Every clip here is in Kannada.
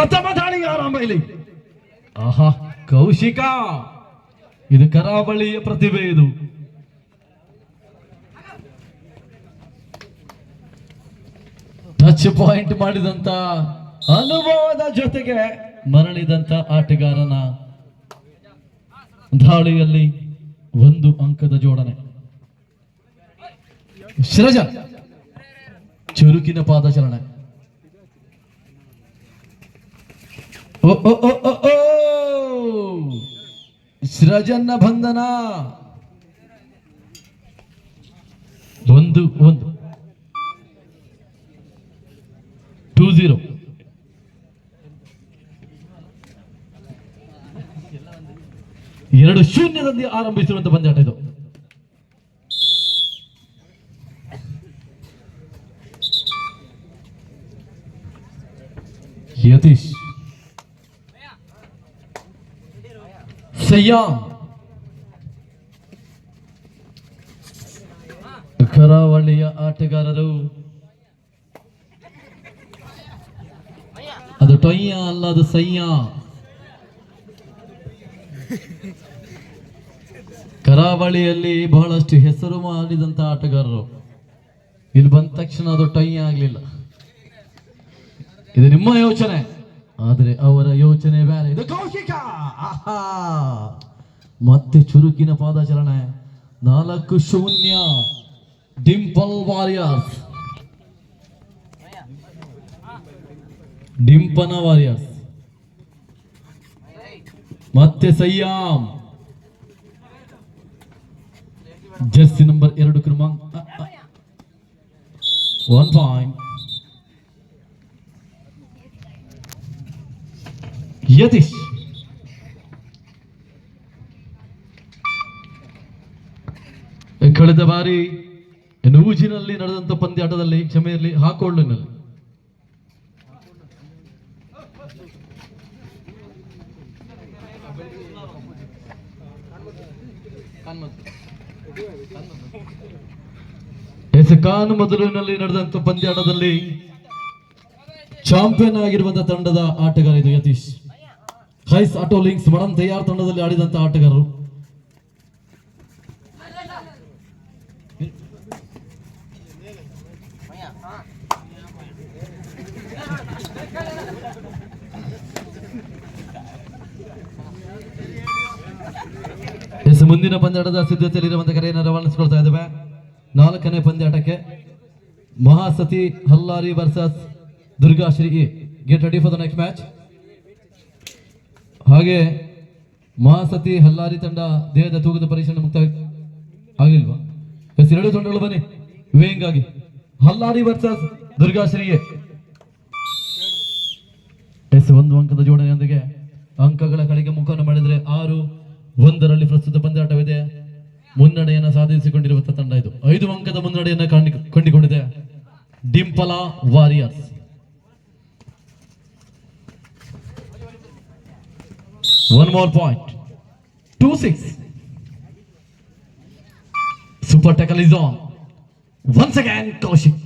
ಪ್ರಥಮ ದಾಳಿ ಆರಂಭ ಇಲ್ಲಿ. ಆಹಾ, ಕೌಶಿಕ. ಇದು ಕರಾವಳಿಯ ಪ್ರತಿಭೆ ಇದು. ಟಚ್ ಪಾಯಿಂಟ್ ಮಾಡಿದಂತ ಅನುಭವದ ಜೊತೆಗೆ ಮರಳಿದಂತ ಆಟಗಾರನ ದಾಳಿಯಲ್ಲಿ ಒಂದು ಅಂಕದ ಜೋಡಣೆ. ಸೃಜ ಚುರುಕಿನ ಪಾದಚಲನೆ. ಓ ಓ ಓ ಸೃಜನ್ನ ಬಂಧನ. ಒಂದು ಒಂದು. ಟೂ ಝೀರೋ ಎರಡು ಶೂನ್ಯದಲ್ಲಿ ಆರಂಭಿಸಿರುವಂತ ಪಂದ್ಯಾಟ ಇದು. ಯತೀಶ್. ಸಯ್ಯಾಮ್ ಕರಾವಳಿಯ ಆಟಗಾರರು. ಅದು ಟೊಯ್ಯ ಅಲ್ಲ, ಅದು ಸಯ್ಯ ಕರಾವಳಿಯಲ್ಲಿ ಬಹಳಷ್ಟು ಹೆಸರು ಮಾಡಿದಂತ ಆಟಗಾರರು. ಇಲ್ಲಿ ಬಂದ ತಕ್ಷಣ ಅದು ಟೊಯ್ಯ ಆಗಲಿಲ್ಲ. ಇದು ನಿಮ್ಮ ಯೋಚನೆ. ಆದರೆ ಅವರ ಯೋಚನೆ ಬೇರೆ ಇದು. ಕೌಶಿಕ ಮತ್ತೆ ಚುರುಕಿನ ಪಾದಚಲನೆ. ನಾಲ್ಕು ಶೂನ್ಯ. ಡಿಂಪಲ್ ವಾರಿಯರ್ಸ್ ಡಿಂಪನ ವಾರಿಯರ್ಸ್ ಮತ್ತೆ ಸಯ್ಯಾಮ್ ಜರ್ಸಿ ನಂಬರ್ ಎರಡು ಕ್ರಮಾಂಕ. ಒನ್ ಪಾಯಿಂಟ್ ಯತೀಶ್ ಕಳೆದ ಬಾರಿ ನೂಜಿನಲ್ಲಿ ನಡೆದಂತ ಪಂದ್ಯಾಟದಲ್ಲಿ ಕ್ಷಮೆಯಲ್ಲಿ ಹಾಕೊಳ್ಳಿನಲ್ಲಿ ಎಸ್ ಕಾನ್ ಮೊದಲಿನಲ್ಲಿ ನಡೆದಂತ ಪಂದ್ಯಾಟದಲ್ಲಿ ಚಾಂಪಿಯನ್ ಆಗಿರುವಂತಹ ತಂಡದ ಆಟಗಾರ ಇದು ಯತೀಶ್. ಹೈಸ್ ಆಟೋ ಲಿಂಕ್ಸ್ ಮಡನ್ ತಯಾರ್ ತಂಡದಲ್ಲಿ ಆಡಿದಂತ ಆಟಗಾರರು ಎಸ್ ಮುಂದಿನ ಪಂದ್ಯಾಟದ ಸಿದ್ಧತೆಯಲ್ಲಿರುವಂತಹ ಕರೆಯನ್ನು ರವಾನಿಸಿಕೊಳ್ತಾ ಇದ್ದೇವೆ. ನಾಲ್ಕನೇ ಪಂದ್ಯಾಟಕ್ಕೆ Mahasati Hallari versus Durgashri get ready for the next match ಹಾಗೆ ಮಹಾಸತಿ ಹಲ್ಲಾರಿ ತಂಡ ದೇಹದ ತೂಕದ ಪರೀಕ್ಷೆ ಮುಕ್ತ ಆಗಿಲ್ವಾ? ಎಸ್, ಎರಡು ತಂಡಗಳು ಬನ್ನಿ. ವೇಂಗಾಗಿ ಹಲ್ಲಾರಿ ವರ್ಸಸ್ ದುರ್ಗಾಶ್ರೀಗೆ. ಎಸ್, ಒಂದು ಅಂಕದ ಜೋಡಣೆಯೊಂದಿಗೆ ಅಂಕಗಳ ಕಡೆಗೆ ಮುಖವನ್ನು ಮಾಡಿದರೆ ಆರು, ಒಂದರಲ್ಲಿ ಪ್ರಸ್ತುತ ಪಂದ್ಯಾಟವಿದೆ. ಮುನ್ನಡೆಯನ್ನು ಸಾಧಿಸಿಕೊಂಡಿರುವಂತಹ ತಂಡ ಇದು. ಐದು ಅಂಕದ ಮುನ್ನಡೆಯನ್ನು ಕಂಡು ಕಂಡುಕೊಂಡಿದೆ. Dimpala Warriors. One more point two six super tackle is on once again Kaushik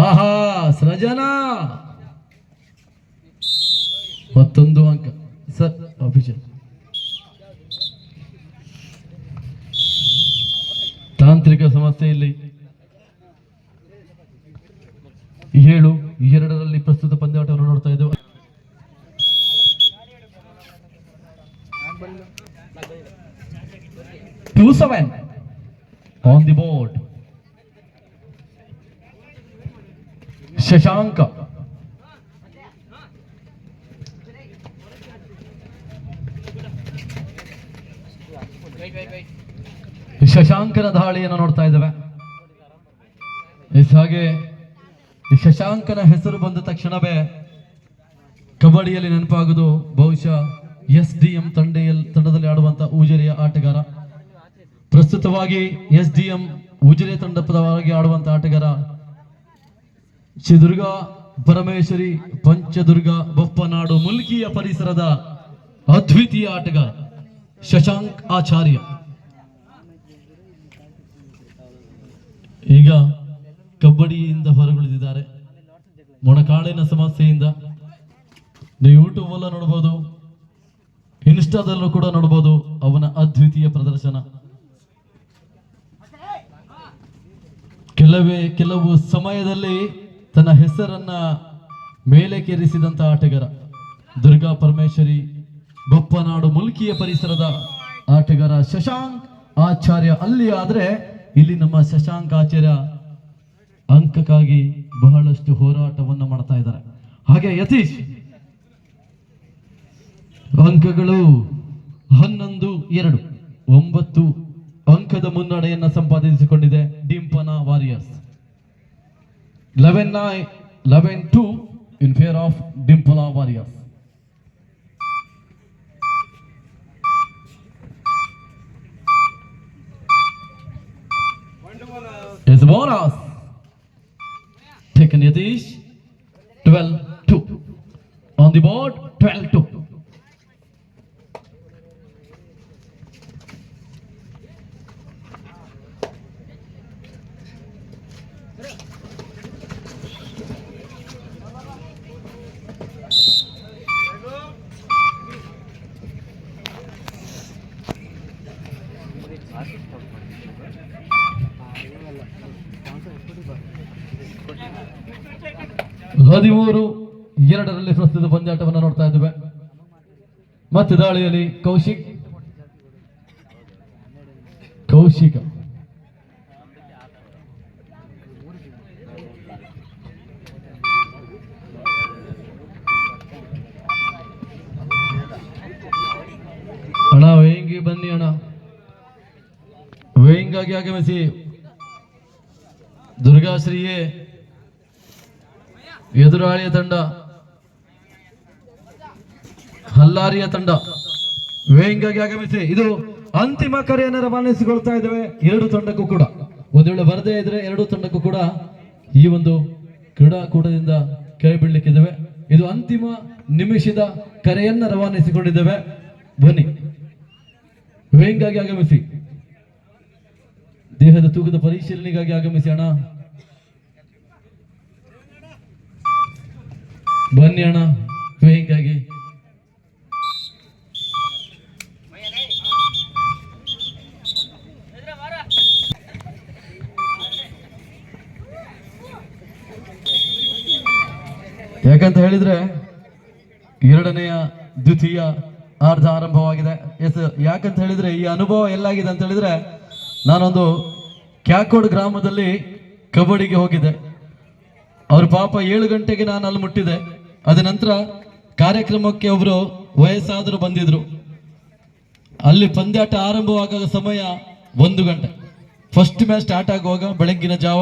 ಆಹಾ ಸೃಜನಾ ಮತ್ತೊಂದು ಅಂಕ. ಸರ್ ಆಫೀಷಿಯಲ್ ತಾಂತ್ರಿಕ ಸಮಸ್ಯೆ ಇಲ್ಲಿ. ಏಳು, ಎರಡರಲ್ಲಿ ಪ್ರಸ್ತುತ ಪಂದ್ಯಾಟವನ್ನು ನೋಡ್ತಾ ಇದ್ದೇವೆ two on the board. Shashanka ಶಶಾಂಕನ ದಾಳಿಯನ್ನು ನೋಡ್ತಾ ಇದ್ದೇವೆ. ಹಾಗೆ ಶಶಾಂಕನ ಹೆಸರು ಬಂದ ತಕ್ಷಣವೇ ಕಬಡ್ಡಿಯಲ್ಲಿ ನೆನಪಾಗುದು ಬಹುಶಃ ಎಸ್ ಡಿ ಎಂ ತಂಡೆಯಲ್ಲಿ ತಂಡದಲ್ಲಿ ಆಡುವಂತ ಊಜರಿಯ ಆಟಗಾರ. ಪ್ರಸ್ತುತವಾಗಿ ಎಸ್ ಡಿ ಎಂ ಉಜಿರೆ ತಂಡ ಪರವಾಗಿ ಆಡುವಂತಹ ಆಟಗಾರ ಶ್ರೀ ಪರಮೇಶ್ವರಿ, ಪಂಚದುರ್ಗ, ಬೊಪ್ಪನಾಡು, ಮುಲ್ಕಿಯ ಪರಿಸರದ ಅದ್ವಿತೀಯ ಆಟಗಾರ ಶಶಾಂಕ್ ಆಚಾರ್ಯ. ಈಗ ಕಬಡ್ಡಿಯಿಂದ ಹೊರಗುಳಿದಿದ್ದಾರೆ. ಮೊಣಕಾಳಿನ ಸಮಸ್ಯೆಯಿಂದ ನೀವು ಯೂಟ್ಯೂಬ್ ಅಲ್ಲ ನೋಡ್ಬೋದು, ಇನ್ಸ್ಟಾದಲ್ಲೂ ಕೂಡ ನೋಡ್ಬೋದು ಅವನ ಅದ್ವಿತೀಯ ಪ್ರದರ್ಶನ. ಕೆಲವೇ, ಕೆಲವು ಸಮಯದಲ್ಲಿ ತನ್ನ ಹೆಸರನ್ನ ಮೇಲೆಕೇರಿಸಿದಂತ ಆಟಗಾರ ದುರ್ಗಾ ಪರಮೇಶ್ವರಿ, ಬೊಪ್ಪನಾಡು ಮುಲ್ಕಿಯ ಪರಿಸರದ ಆಟಗಾರ ಶಶಾಂಕ್ ಆಚಾರ್ಯ. ಅಲ್ಲಿ ಆದ್ರೆ ಇಲ್ಲಿ ನಮ್ಮ ಶಶಾಂಕ್ ಆಚಾರ್ಯ ಅಂಕಕ್ಕಾಗಿ ಬಹಳಷ್ಟು ಹೋರಾಟವನ್ನು ಮಾಡ್ತಾ ಇದ್ದಾರೆ. ಹಾಗೆ ಯತೀಶ್, ಅಂಕಗಳು ಹನ್ನೊಂದು, ಎರಡು, ಒಂಬತ್ತು ಅಂಕದ ಮುನ್ನಡೆಯನ್ನ ಸಂಪಾದಿಸಿಕೊಂಡಿದೆ Dimpana Warriors eleven nine eleven two in fair of Dimpala Warriors is bonus. Taken Yatish, 12 2. On the board, ಹದಿಮೂರು, ಎರಡರಲ್ಲಿ ಪ್ರಸ್ತುತ ಪಂದ್ಯಾಟವನ್ನು ನೋಡ್ತಾ ಇದ್ದೇವೆ. ಮತ್ತೆ ದಾಳಿಯಲ್ಲಿ ಕೌಶಿಕ್, ಕೌಶಿಕ. ಅಣ್ಣ ವೇಯಿಂಗಿ ಬನ್ನಿ ಅಣ್ಣ. ವೇಯಿಂಗಾಗಿ ಆಗಮಿಸಿ. ದುರ್ಗಾಶ್ರೀಯೇ ಎದುರಾಳಿಯ ತಂಡ. ಹಲ್ಲಾರಿಯ ತಂಡ. ವೇಂಗಾಗಿ ಆಗಮಿಸಿ ಇದು ಅಂತಿಮ ಕರೆಯನ್ನು ರವಾನಿಸಿಕೊಳ್ತಾ ಇದ್ದೇವೆ. ಎರಡು ತಂಡಕ್ಕೂ ಕೂಡ. ಒಂದು ವೇಳೆ ಬರದೇ ಇದ್ರೆ ಎರಡು ತಂಡಕ್ಕೂ ಕೂಡ ಈ ಒಂದು ಕ್ರೀಡಾಕೂಟದಿಂದ ಕೈ ಬಿಡ್ಲಿಕ್ಕಿದ್ದೇವೆ ಇದು ಅಂತಿಮ ನಿಮಿಷದ ಕರೆಯನ್ನ ರವಾನಿಸಿಕೊಂಡಿದ್ದೇವೆ. ಬನ್ನಿ. ವೇಂಗಾಗಿ ಆಗಮಿಸಿ. ದೇಹದ ತೂಕದ ಪರಿಶೀಲನೆಗಾಗಿ ಆಗಮಿಸಿ ಅಣ್ಣ. ಬನ್ನಿ ಅಣ್ಣ ವೇಯಿಂಗಾಗಿ ಯಾಕಂತ ಹೇಳಿದ್ರೆ ಎರಡನೆಯ ದ್ವಿತೀಯ ಅರ್ಧ ಆರಂಭವಾಗಿದೆ. ಎಸ್, ಯಾಕಂತ ಹೇಳಿದ್ರೆ ಈ ಅನುಭವ ಎಲ್ಲಾಗಿದೆ ಅಂತ ಹೇಳಿದ್ರೆ ನಾನೊಂದು ಕ್ಯಾಕೋಡ್ ಗ್ರಾಮದಲ್ಲಿ ಕಬಡ್ಡಿಗೆ ಹೋಗಿದ್ದೆ. ಅವ್ರ ಪಾಪ ಏಳು ಗಂಟೆಗೆ ನಾನು ಅಲ್ಲಿ ಮುಟ್ಟಿದೆ ಅದ ನಂತರ ಕಾರ್ಯಕ್ರಮಕ್ಕೆ ಒಬ್ರು ವಯಸ್ಸಾದರು ಬಂದಿದ್ರು. ಅಲ್ಲಿ ಪಂದ್ಯಾಟ ಆರಂಭವಾಗ ಸಮಯ ಒಂದು ಗಂಟೆ. ಫಸ್ಟ್ ಮ್ಯಾಚ್ ಸ್ಟಾರ್ಟ್ ಆಗುವಾಗ ಬೆಳಗ್ಗಿನ ಜಾವ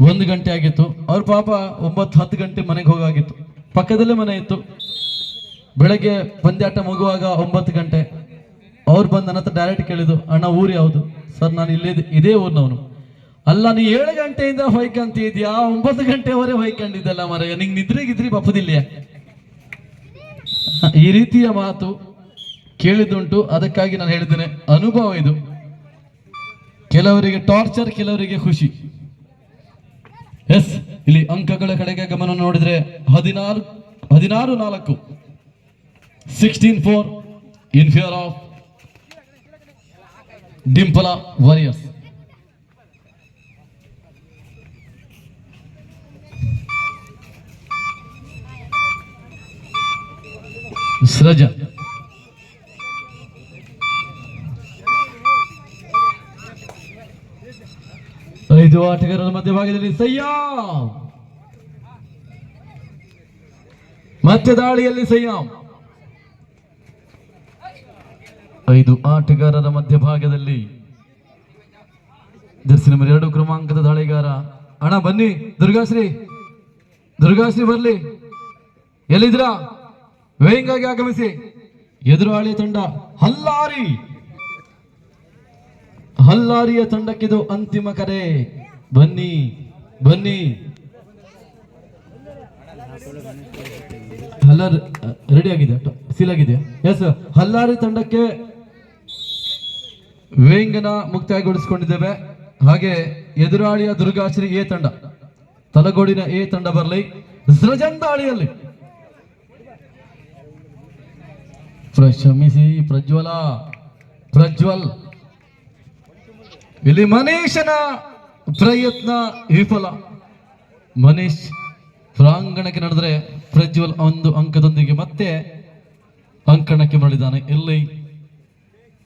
ಒಂದು ಗಂಟೆ ಆಗಿತ್ತು. ಅವ್ರ ಪಾಪ ಒಂಬತ್ತು ಹತ್ತು ಗಂಟೆ ಮನೆಗೆ ಹೋಗಾಗಿತ್ತು. ಪಕ್ಕದಲ್ಲೇ ಮನೆ ಇತ್ತು. ಬೆಳಗ್ಗೆ ಪಂದ್ಯಾಟ ಮುಗುವಾಗ ಒಂಬತ್ತು ಗಂಟೆ. ಅವ್ರು ಬಂದ ನನ್ನ ಹತ್ರ ಡೈರೆಕ್ಟ್ ಕೇಳಿದ್ರು, ಅಣ್ಣ, ಊರು ಯಾವುದು? ಸರ್, ನಾನು ಇಲ್ಲೇ ಇದೇ ಊರಿನವನು. ಅಲ್ಲ, ನೀ ಏಳು ಗಂಟೆಯಿಂದ ಹೊಯ್ಕಂತಿದ್ಯಾ? ಒಂಬತ್ತು ಗಂಟೆವರೆ ಹೊಯ್ಕೊಂಡಿದ್ದಲ್ಲ ಮರ ನಿಂಗೆ ನಿದ್ರೆ ಗಿದ್ರಿ ಬಪ್ಪದಿಲ್ಲ? ಈ ರೀತಿಯ ಮಾತು ಕೇಳಿದ್ದುಂಟು. ಅದಕ್ಕಾಗಿ ನಾನು ಹೇಳಿದ್ದೇನೆ, ಅನುಭವ ಇದು. ಕೆಲವರಿಗೆ ಟಾರ್ಚರ್ ಕೆಲವರಿಗೆ ಖುಷಿ. ಎಸ್, ಇಲ್ಲಿ ಅಂಕಗಳ ಕಡೆಗೆ ಗಮನ ನೋಡಿದ್ರೆ ಹದಿನಾರು ಹದಿನಾರು ನಾಲ್ಕು. Sixteen four in fear of Dimpala Warriors Srujan ಐದು ಆಟಗಾರರ ಮಧ್ಯಭಾಗದಲ್ಲಿ ಸಯ್ಯಾಮ್ ಮತ್ತೆ ದಾಳಿಯಲ್ಲಿ ಸಯ್ಯಾಮ್ ಐದು ಆಟಗಾರರ ಮಧ್ಯಭಾಗದಲ್ಲಿ. ಜರ್ಸಿ ನಂಬರ್ ಎರಡು ಕ್ರಮಾಂಕದ ದಾಳಿಗಾರ. ಅಣ್ಣ, ಬನ್ನಿ. ದುರ್ಗಾಶ್ರೀ. ದುರ್ಗಾಶ್ರೀ ಬರ್ಲಿ. ಎಲ್ಲಿದ್ರಾ ವೇಯಿಂಗಾಗಿ ಆಗಮಿಸಿ. ಎದುರಾಳಿ ತಂಡ ಹಲ್ಲಾರಿ. ಹಲ್ಲಾರಿಯ ತಂಡಕ್ಕಿದು ಅಂತಿಮ ಕರೆ. ಬನ್ನಿ ಬನ್ನಿ. ಹಲ್ಲಾರ್ ರೆಡಿ ಆಗಿದೆ ಸೀಲ್ ಆಗಿದೆ. ಎಸ್ ಹಲ್ಲಾರಿ ತಂಡಕ್ಕೆ ವೇಂಗನ ಮುಕ್ತಾಯಗೊಳಿಸಿಕೊಂಡಿದ್ದೇವೆ. ಹಾಗೆ ಎದುರಾಳಿಯ ದುರ್ಗಾಶ್ರೀ ಎ ತಂಡ, ತಲಗೋಡಿನ ಎ ತಂಡ ಬರಲಿ. ಸೃಜನ್ ದಾಳಿಯಲ್ಲಿ ಪ್ರ- ಕ್ಷಮಿಸಿ ಪ್ರಜ್ವಲ, ಪ್ರಜ್ವಲ್. ಇಲ್ಲಿ ಮನೀಶನ ಪ್ರಯತ್ನ ವಿಫಲ. ಮನೀಶ್ ಪ್ರಾಂಗಣಕ್ಕೆ ನಡೆದರೆ ಪ್ರಜ್ವಲ್ ಒಂದು ಅಂಕದೊಂದಿಗೆ ಮತ್ತೆ ಅಂಕಣಕ್ಕೆ ಮರಳಿದ್ದಾನೆ. ಇಲ್ಲಿ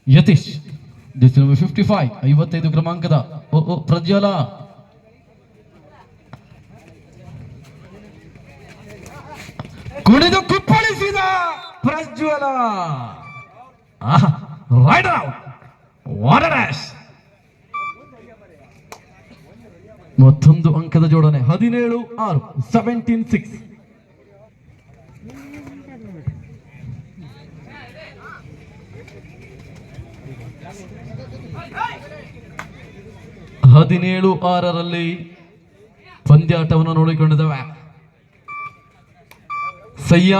ಯತೀಶ್ ಫಿಫ್ಟಿ ಫೈವ್ ಐವತ್ತೈದು ಕ್ರಮಾಂಕದ. ಓ ಓ, ಪ್ರಜ್ವಲ. ಕುಣಿದು ಕುಪ್ಪಳಿಸಿದ. ಪ್ರಜ್ವಲ. ವಾಟರ್ ಮತ್ತೊಂದು ಅಂಕದ ಜೋಡಣೆ ಹದಿನೇಳು ಆರು ಸೆವೆಂಟೀನ್ ಸಿಕ್ಸ್ ಹದಿನೇಳು ಆರರಲ್ಲಿ ಪಂದ್ಯಾಟವನ್ನು ನೋಡಿಕೊಂಡಿದ್ದೇವೆ. ಸಯ್ಯ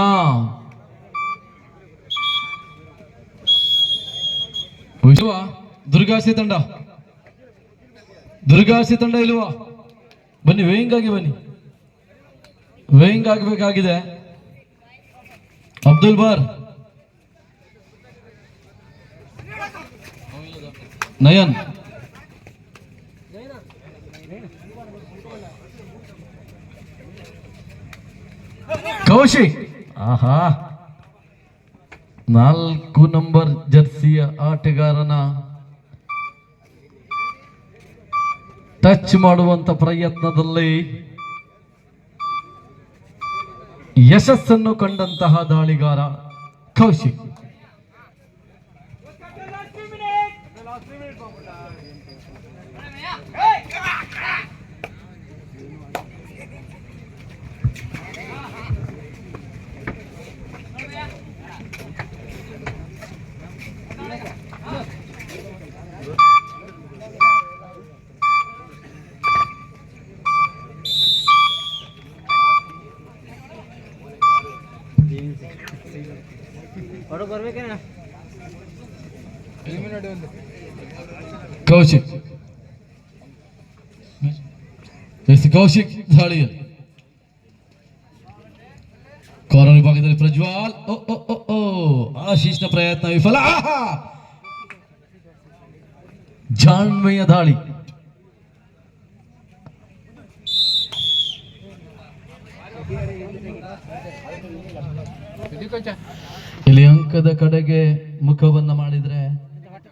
ಇಲ್ವಾ? ದುರ್ಗಾಸಿ ತಂಡ. ದುರ್ಗಾಸಿ ತಂಡ ಇಲ್ವಾ? ಬನ್ನಿ ವೇಯಿಂಗ್ ಆಗಿ ಬನ್ನಿ. ವೇಯಿಂಗ್ ಆಗಬೇಕಾಗಿದೆ ಅಬ್ದುಲ್ ಬಾರ್. ನಯನ್. ಕೌಶಿ. ಆಹಾ. ನಾಲ್ಕು ನಂಬರ್ ಜರ್ಸಿಯ ಆಟಗಾರನ ಟಚ್ ಮಾಡುವಂತ ಪ್ರಯತ್ನದಲ್ಲಿ ಯಶಸ್ಸನ್ನು ಕಂಡಂತಹ ದಾಳಿಗಾರ ಕೌಶಿಕ್. ಹೊರಗೆ ಬರ್ಬೇಕೇನ ಕೌಶಿಕ್ ಎಸ್ ಕೌಶಿಕ್ ದಾಳಿಯಲ್ಲಿ ಕಾರ್ನರ್ ವಿಭಾಗದಲ್ಲಿ ಪ್ರಜ್ವಾಲ್ ಓ ಓ ಓ ಓ ಆಶೀಶ್ನ ಪ್ರಯತ್ನ ವಿಫಲ ಆಹಾ! ಜಾಣ್ಮೆಯ ದಾಳಿ ಇಲ್ಲಿ ಅಂಕದ ಕಡೆಗೆ ಮುಖವನ್ನ ಮಾಡಿದ್ರೆ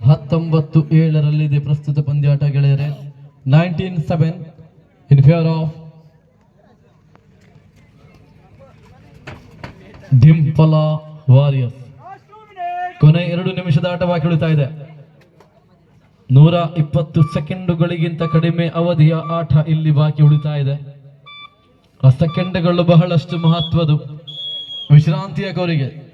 ಹತ್ತೊಂಬತ್ತು ಏಳರಲ್ಲಿದೆ ಪ್ರಸ್ತುತ ಪಂದ್ಯಾಟ ಗೆಳೆಯರೆ. Nineteen seven in favour of Dimpala Warriors ಕೊನೆ ಎರಡು ನಿಮಿಷದ ಆಟ ಬಾಕಿ ಉಳಿತಾ ಇದೆ. ನೂರ ಇಪ್ಪತ್ತು ಸೆಕೆಂಡುಗಳಿಗಿಂತ ಕಡಿಮೆ ಅವಧಿಯ ಆಟ ಇಲ್ಲಿ ಬಾಕಿ ಉಳಿತಾ ಇದೆ. ಆ ಸೆಕೆಂಡ್ಗಳು ಬಹಳಷ್ಟು ಮಹತ್ವದು ವಿಶ್ರಾಂತಿಯ ಕೋರಿಗೆ.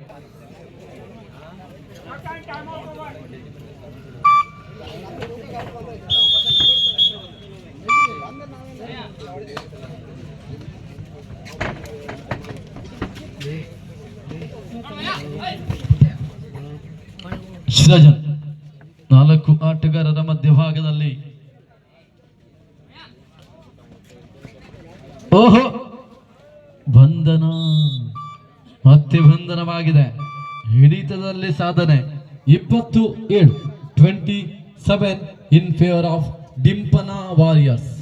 ಸೃಜನ್ ನಾಲ್ಕು ಆಟಗಾರರ ಮಧ್ಯಭಾಗದಲ್ಲಿ. ಓಹೋ, ಬಂಧನ. ಮತ್ತೆ ಬಂಧನವಾಗಿದೆ. ಹಿಡಿತದಲ್ಲಿ ಸಾಧನೆ. ಇಪ್ಪತ್ತು ಏಳು twenty seven in favour of Dimpana Warriors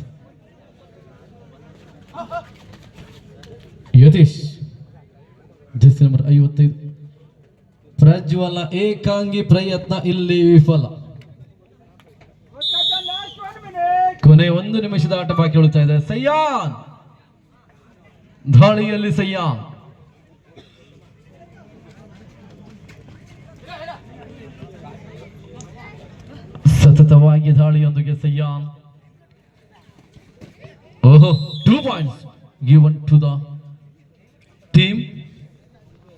Yatish chess number ಐವತ್ತೈದು. ಪ್ರಜ್ವಲ ಏಕಾಂಗಿ ಪ್ರಯತ್ನ ಇಲ್ಲಿ ವಿಫಲ. ಕೊನೆ ಒಂದು ನಿಮಿಷದ ಆಟ ಬಾಕಿ ಉಳಿತಾ ಇದೆ. ಸಯ್ಯಾನ್ ದಾಳಿಯಲ್ಲಿ ಸಯ್ಯಾನ್ ಸತತವಾಗಿ ದಾಳಿಯೊಂದಿಗೆ ಸಯ್ಯಾನ್ ಓಹೋ two points given to the team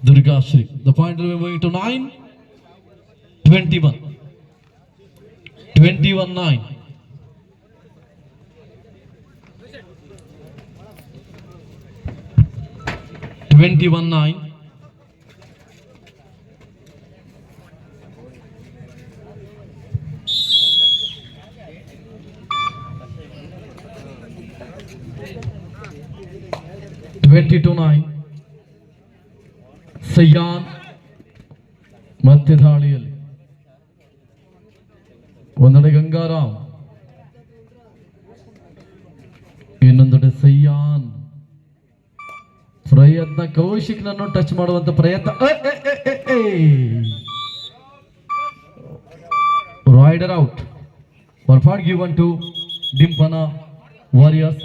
Durga Shri. The point will be moving to 9. 21. 21 9. Twenty one nine. Twenty two nine. Sayyan ಮತ್ತೆ ದಾಳಿಯಲ್ಲಿ. ಒಂದೆಡೆ ಗಂಗಾರಾಮ್, ಇನ್ನೊಂದೆಡೆ ಸಯ್ಯಾನ್ ಪ್ರಯತ್ನ, ಕೌಶಿಕ್ನನ್ನು ಟಚ್ ಮಾಡುವಂತ ಪ್ರಯತ್ನ. Raider out for given to Dimpana Warriors